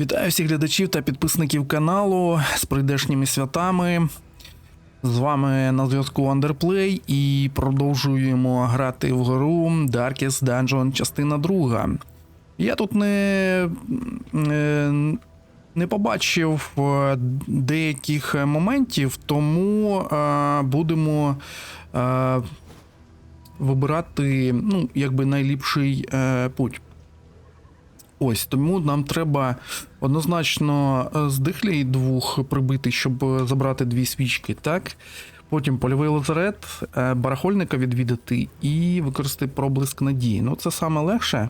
Вітаю всіх глядачів та підписників каналу з прийдешніми святами. З вами на зв'язку Underplay і продовжуємо грати в гру Darkest Dungeon частина 2. Я тут не, не побачив е, деяких моментів, тому е, будемо е, вибирати ну, якби найліпший путь. Ось тому нам треба однозначно е, з дихлій двох прибити, щоб забрати дві свічки, так? Потім польовий лазарет, е, барахольника відвідати і використати проблиск надії. Ну, це саме легше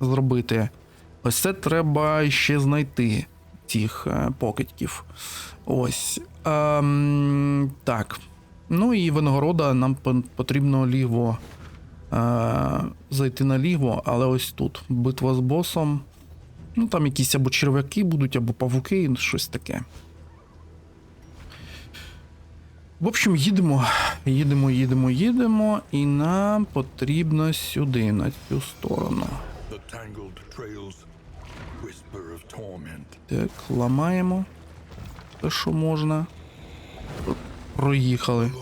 зробити. Ось це треба ще знайти цих е, покидьків. Ось. Ем, так. Ну і винагорода нам потрібно ліво е, зайти на ліво, але ось тут битва з босом. Ну, там якісь або черв'яки будуть, або павуки, щось таке. В общем, їдемо, їдемо, їдемо, їдемо, і нам потрібно сюди, на цю сторону. Так, ламаємо. Те, що можна. Проїхали.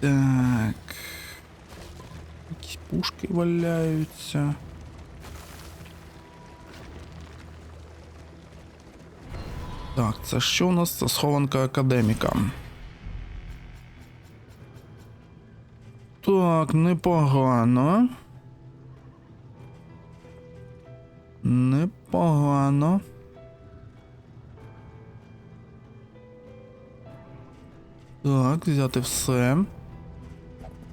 Так. Якісь пушки валяються. Так, це що у нас? Це схованка академіка. Так, непогано. Непогано. Так, взяти все.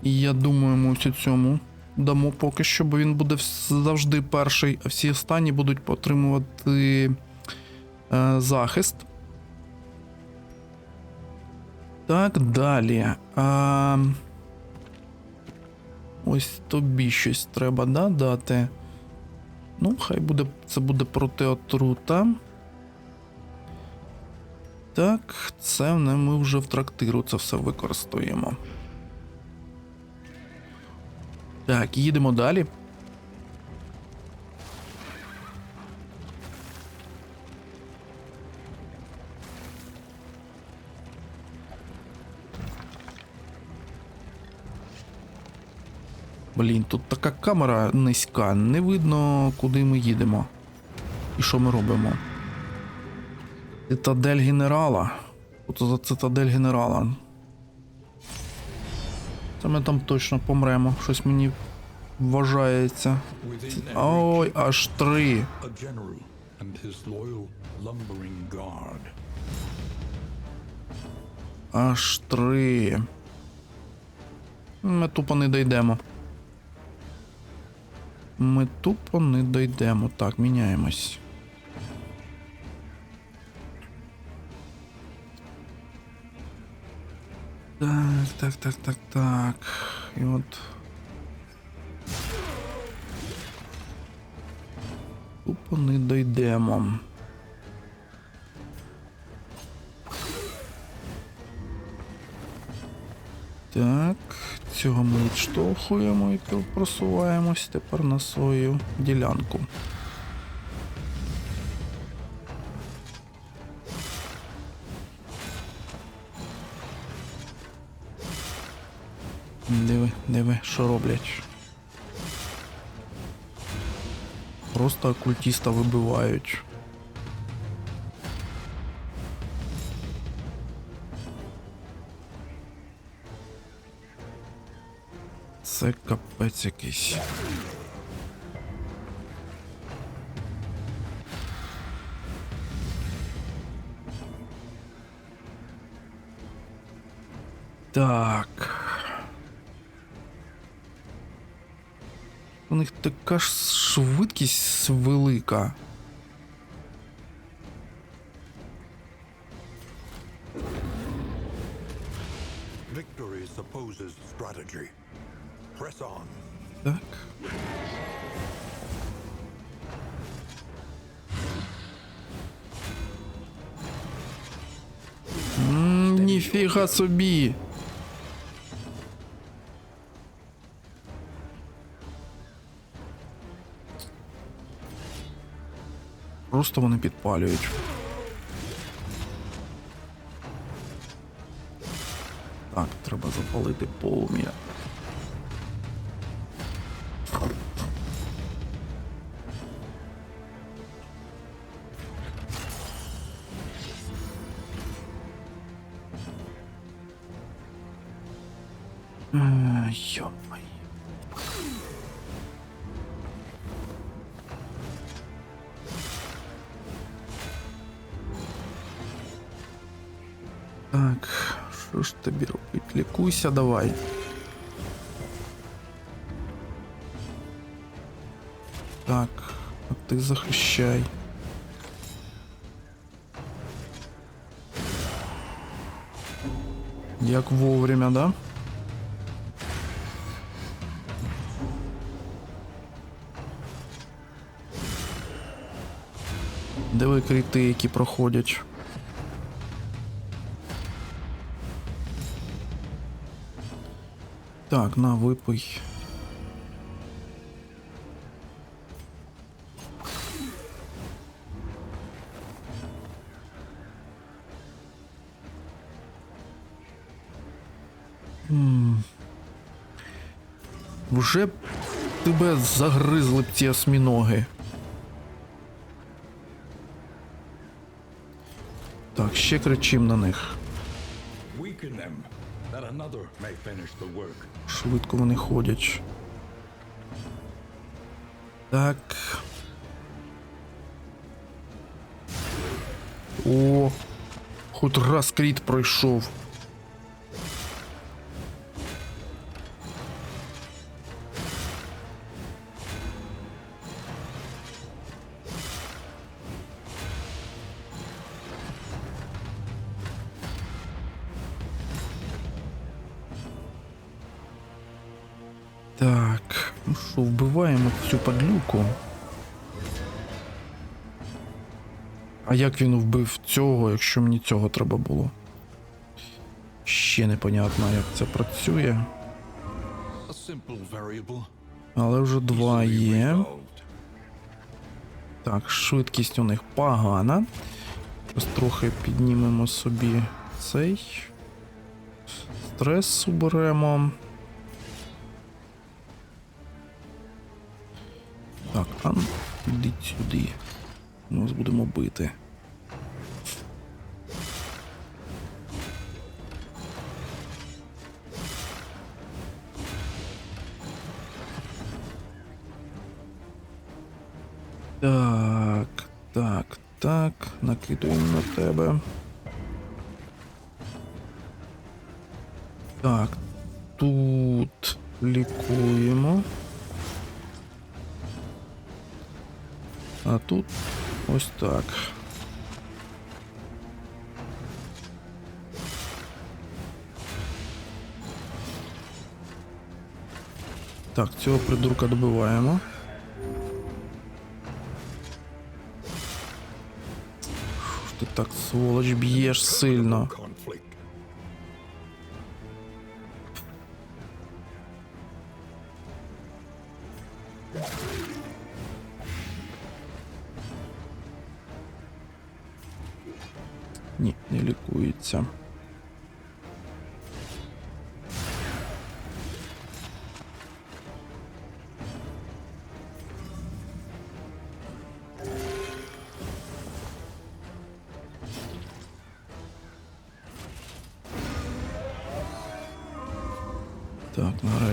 Я думаю, ми ось цьому дамо поки що, бо він буде завжди перший, а всі останні будуть потримувати захист. Так, далі. А, ось тобі щось треба да, дати. Ну, хай буде, це буде проти отрута. Так, це не ми вже в трактиру це все використаємо. Так, їдемо далі. Блін, тут така камера низька, не видно, куди ми їдемо. І що ми робимо. Цитадель генерала. Ото за цитадель генерала. Це ми там точно помремо. Щось мені вважається. Ой, аж три. Аж три. Ми тупо не дійдемо. Ми тупо не дійдемо. Так, міняємось. Так, так, так, так, так. І от. Тупо не дійдемо. Так, цього ми відштовхуємо і просуваємось тепер на свою ділянку. Диви, диви, що роблять. Просто окультіста вибивають. Це капець якийсь. Так. У них така ж швидкість велика. Ніфіга собі. Просто вони підпалюють. Так, треба запалити полум'я. Так, що ж тобі робить? Лікуйся, давай. Так, а ти захищай. Як вовремя, да? Диви кріти, які проходять. Так, на, випий. М. Вже б тебе загризли б ці осьміноги. Ще кричим на них. Швидко вони ходять. Так. О, хоч раз кріт пройшов. А як він вбив цього, якщо мені цього треба було? Ще непонятно, як це працює. Але вже два є. Так, швидкість у них погана. Ось трохи піднімемо собі цей. Стрес уберемо. Так, а ну, ідіть сюди. Вас будемо бити. Так, так, так, накидуємо на тебе. Так, тут лікуємо. А тут ось так. Так, цього придурка ж ти так, сволоч, б'єш сильно.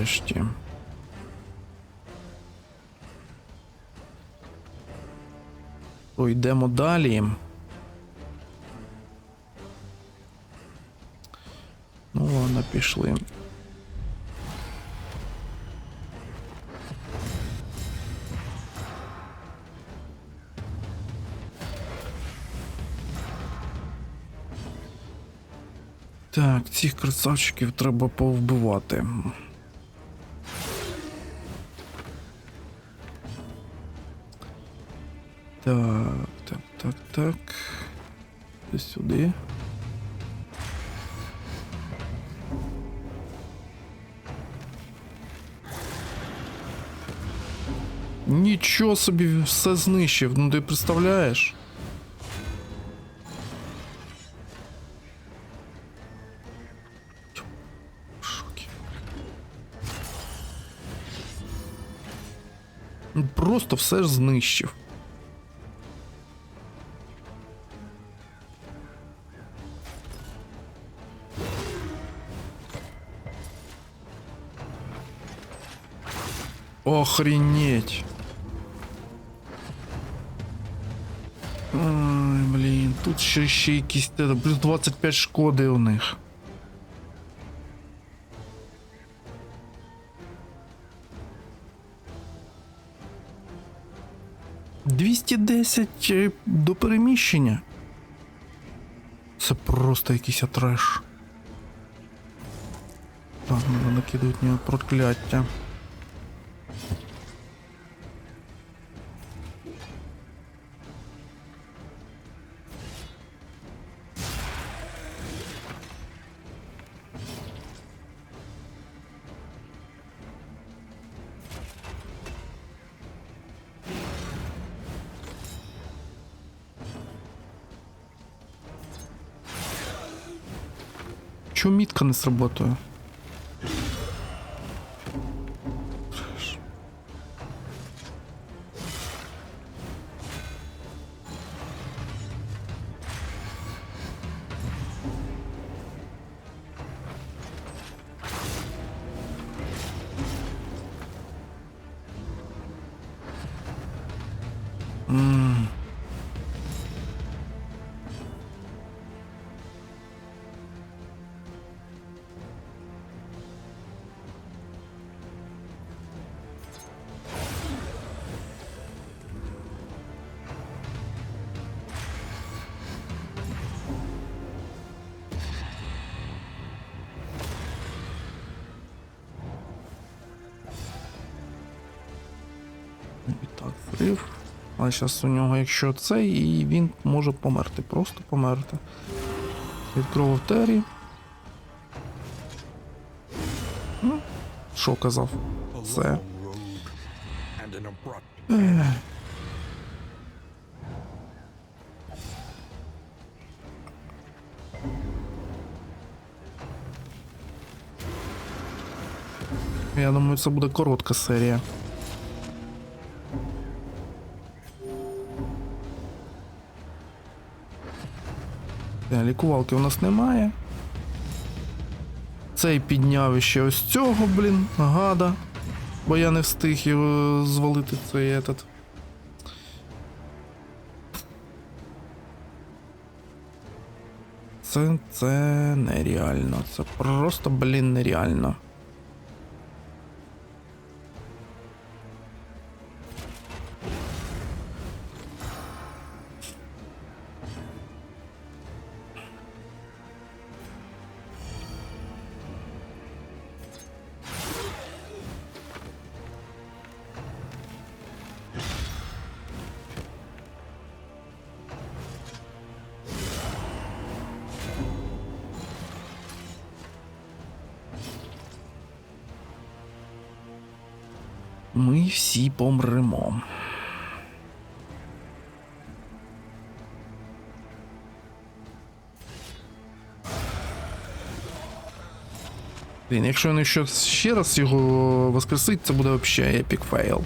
Нарешті. То йдемо далі. Ну ладно, пішли. Так, цих красавчиків треба повбивати. Так, так, так, так. Ось сюди. Нічого собі все знищив, ну ти представляєш? В шокі. Ну, Просто все ж знищив. Охренеть. Ой, блін, тут ще, ще якісь плюс 25 шкоди у них. Двісті десять е, до переміщення. Це просто якийсь треш. Так, ну накидують нього прокляття. Чого мітка А зараз у нього, якщо це, і він може померти, просто померти. Відкрив Тері. Ну, Що казав? Це. Я думаю, це буде коротка серія. Лікувалки у нас немає. Цей підняв іще ось цього, блін, гада. Бо я не встиг його звалити цей этот. Це, це нереально. Це просто, блін, нереально. Ми всі помремо. Блін, якщо не ще, раз його воскресить, це буде взагалі епік фейл.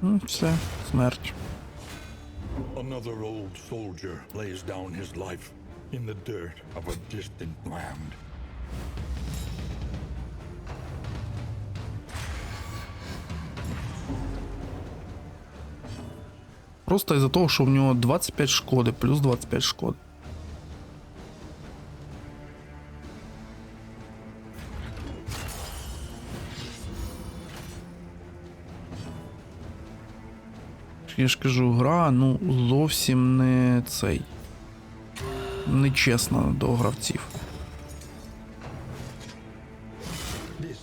Ну, все, смерть. Another old soldier lays down his life in the dirt of a distant land. Просто із-за того, що в нього 25 шкоди, плюс 25 шкоди. Я ж кажу, гра, ну, зовсім не цей. нечесно до гравців. Is.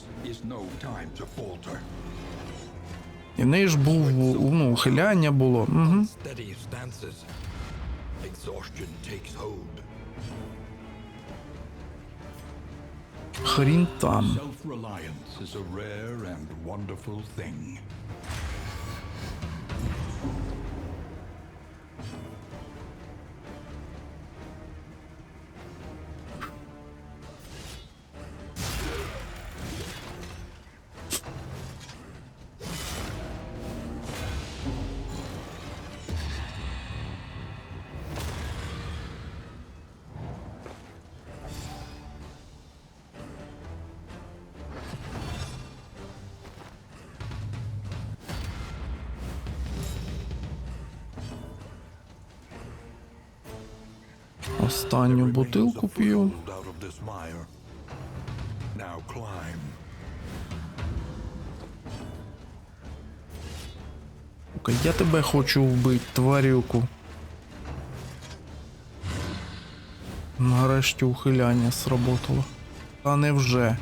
І в неї ж був ну, ухиляння було. Угу. Steady stances. Exhaustion takes hold. Хрін там. Останню бутилку п'ю. Сука, Я тебе хочу вбити, тварюку. Нарешті ухиляння сработало. Та невже.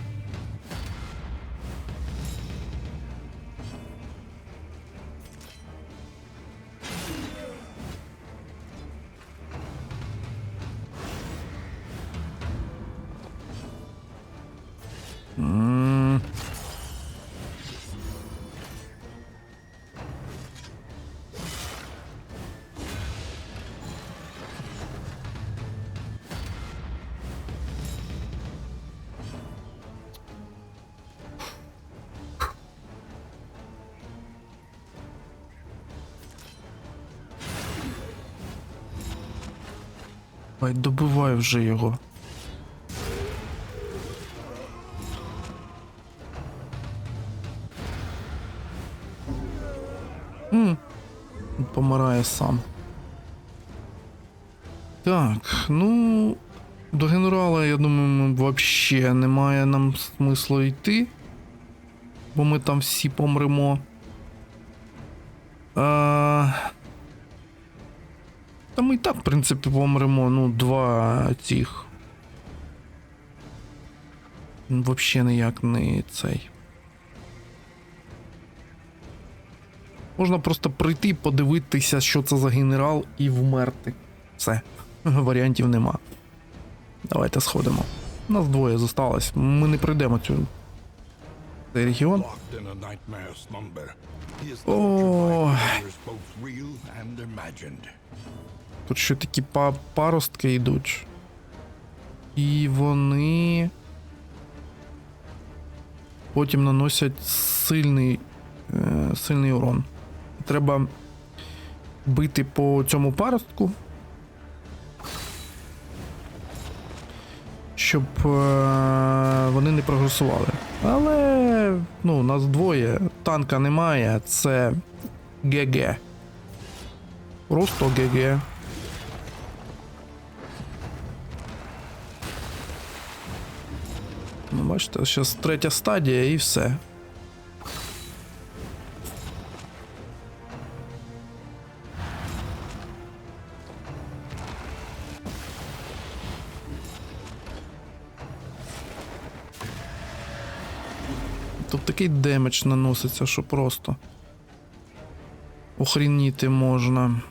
Ай, добивай вже його. М, Помирає сам. Так, ну. До генерала, я думаю, взагалі немає нам смислу йти. Бо ми там всі помремо. Та ми і так, в принципі, помремо, ну, два цих. Взагалі ніяк не цей. Можна просто прийти, подивитися, що це за генерал, і вмерти. Все. Варіантів нема. Давайте сходимо. Нас двоє зосталось. Ми не пройдемо цю. Цей регіон. Locked Тут ще такі паростки йдуть. І вони. Потім наносять сильний, е, сильний урон. Треба бити по цьому паростку. Щоб е, вони не прогресували. Але ну, нас двоє, танка немає, це ГГ. Просто ГГ. бачите, зараз третя стадія і все. Тут такий демедж наноситься, що просто. Охрініти можна.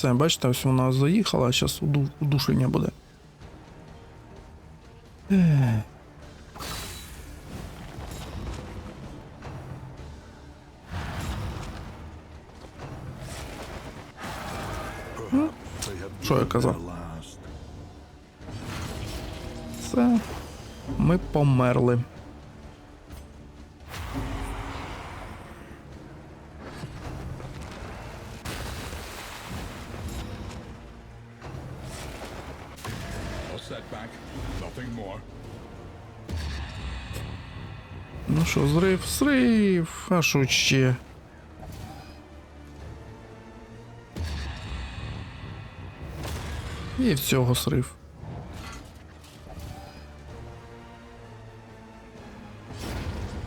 Це, бачите, ось вона заїхала, а зараз удушення буде. Have Що я казав? Все. Ми померли. Зрив, зрив. А що? І всього срив.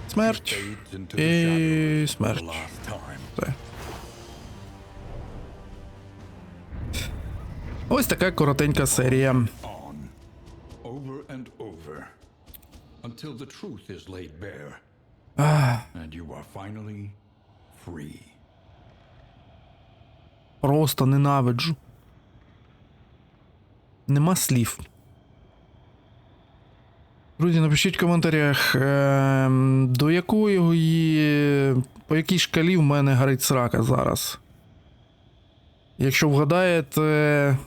Смерть. І смерть. Все. Ось така коротенька серія. Until the truth is laid bare, and you are finally free. Просто ненавиджу. Нема слів. Друзі, напишіть в коментарях, ем, до якої. по якій шкалі в мене горить срака зараз. Якщо вгадаєте,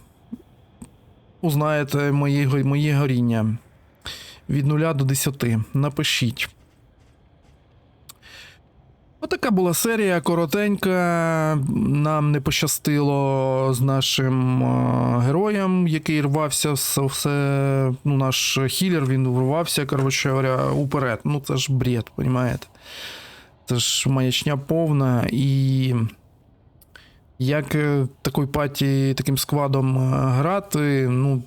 узнаєте мої, моє горіння. Від 0 до 10. Напишіть. Отака була серія коротенька. Нам не пощастило з нашим е, героєм, який рвався все. Ну, наш хілер, він врвався, коротше говоря, уперед. Ну, це ж бред, понімаєте? Це ж маячня повна і. Як е, такої паті таким складом е, грати, ну,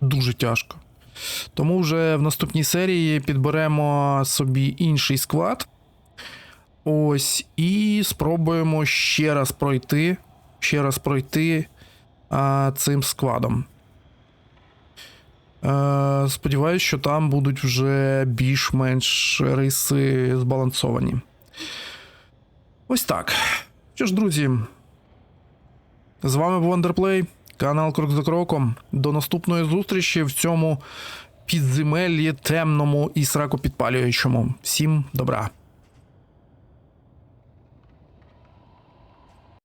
дуже тяжко. Тому вже в наступній серії підберемо собі інший склад. Ось, і спробуємо ще раз пройти. Ще раз пройти а, цим складом. Е, сподіваюсь, що там будуть вже більш-менш риси збалансовані. Ось так. Що ж, друзі, з вами був Андерплей, канал Крок за Кроком. До наступної зустрічі в цьому підземеллі темному і сракопідпалюючому. Всім добра!